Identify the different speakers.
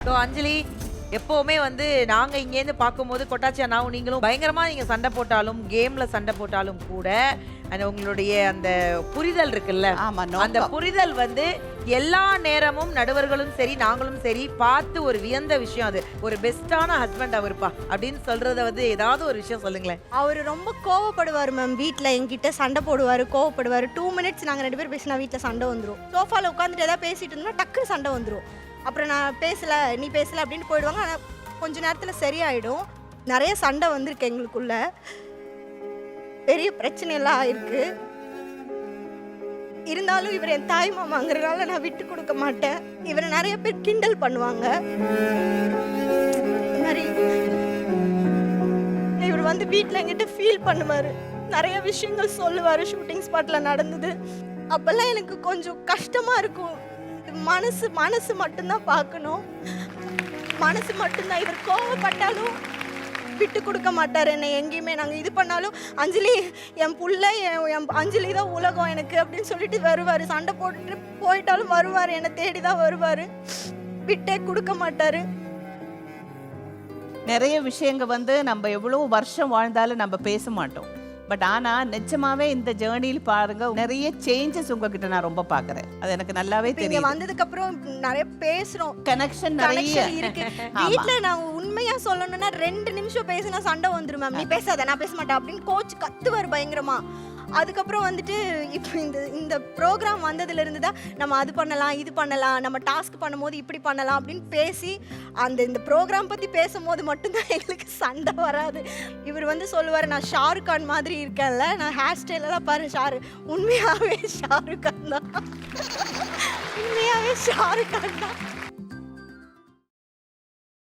Speaker 1: So அஞ்சலி எப்போவுமே வந்து நாங்க இங்கேருந்து பார்க்கும்போது கொட்டாச்சி அண்ணாவும் நீங்களும் பயங்கரமா நீங்க சண்டை போட்டாலும் கேம்ல சண்டை போட்டாலும் கூட அந்த உங்களுடைய அந்த புரிதல் இருக்குல்ல?
Speaker 2: ஆமா
Speaker 1: அந்த. புரிதல் வந்து எல்லா நேரமும் நடுவர்களும் சரி நாங்களும் சரி பார்த்து ஒரு வியந்த விஷயம் அது. ஒரு பெஸ்டான ஹஸ்பண்ட் அவருப்பா அப்படின்னு சொல்றத வந்து ஏதாவது ஒரு விஷயம் சொல்லுங்களேன்.
Speaker 3: அவர் ரொம்ப கோவப்படுவார் மேம் வீட்டில் என்கிட்ட சண்டை போடுவார் கோவப்படுவார். டூ மினிட்ஸ் நாங்கள் ரெண்டு பேரும் பேசினா வீட்டில் சண்டை வந்துடும் சோஃபாவில் உட்காந்துட்டு ஏதாவது பேசிட்டு இருந்தோம்னா டக்குன்னு சண்டை வந்துடும் அப்புறம் நான் பேசலை நீ பேசலை அப்படின்னு போயிடுவாங்க. ஆனால் கொஞ்ச நேரத்தில் சரியாயிடும். நிறைய சண்டை வந்திருக்கு எங்களுக்குள்ள. பெரிய பிரச்சனையெல்லாம் ஆயிருக்கு. இருந்தாலும் இவர் என் தாய் மாமாங்கிறதுனால நான் விட்டு கொடுக்க மாட்டேன். இவரை நிறைய பேர் கிண்டல் பண்ணுவாங்க. மாதிரி இவர் வந்து வீட்டில் என்கிட்ட ஃபீல் பண்ணுவார். நிறைய விஷயங்கள் சொல்லுவார். ஷூட்டிங் ஸ்பாட்டில் நடந்தது. அப்போல்லாம் எனக்கு கொஞ்சம் கஷ்டமாக இருக்கும். மனசு மனசு மட்டும்தான் பார்க்கணும். மனசு மட்டும்தான். இவர் கோவப்பட்டாலும் விட்டு கொடுக்க மாட்டார் என்னை எங்கேயுமே. நாங்கள் இது பண்ணாலும் அஞ்சலி என் புள்ள என் என் அஞ்சலி தான் உலகம் எனக்கு அப்படின்னு சொல்லிட்டு வருவார். சண்டை போட்டுட்டு போயிட்டாலும் வருவார். என்னை தேடி தான் வருவார். விட்டே கொடுக்க மாட்டார்.
Speaker 2: நிறைய விஷயங்கள் வந்து நம்ம எவ்வளோ வருஷம் வாழ்ந்தாலும் நம்ம பேச மாட்டோம். பட் ஆனா நிஜமாவே இந்த ஜேர்னியில் பாருங்க நிறைய சேஞ்சஸ் உங்ககிட்ட நான் ரொம்ப பாக்குறேன் அது எனக்கு நல்லாவே தெரியும்
Speaker 3: வந்ததுக்கு அப்புறம் நிறைய பேசுறோம்.
Speaker 2: கனெக்ஷன் நிறைய.
Speaker 3: இருக்கு. வீட்ல நான் உண்மையா சொல்லணும்னா ரெண்டு நிமிஷம் பேசினா சண்டை வந்துரும்? மேம் நீ பேசாத நான் பேச மாட்டேன் அப்படின்னு கோச் கத்துவார் பயங்கரமா. அதுக்கப்புறம் வந்துட்டு இப்போ இந்த இந்த ப்ரோக்ராம் வந்ததுலேருந்து தான் நம்ம அது பண்ணலாம் இது பண்ணலாம் நம்ம டாஸ்க் பண்ணும்போது இப்படி பண்ணலாம் அப்படின்னு பேசி அந்த இந்த ப்ரோக்ராம் பற்றி பேசும்போது மட்டும்தான் எங்களுக்கு சண்டை வராது. இவர் வந்து சொல்லுவார் நான் ஷாருக் கான் மாதிரி இருக்கேன்ல நான் ஹேர் ஸ்டைலெல்லாம் பாரு ஷாரு. உண்மையாகவே ஷாருக் கான் தான். உண்மையாகவே ஷாருக் கான் தான்.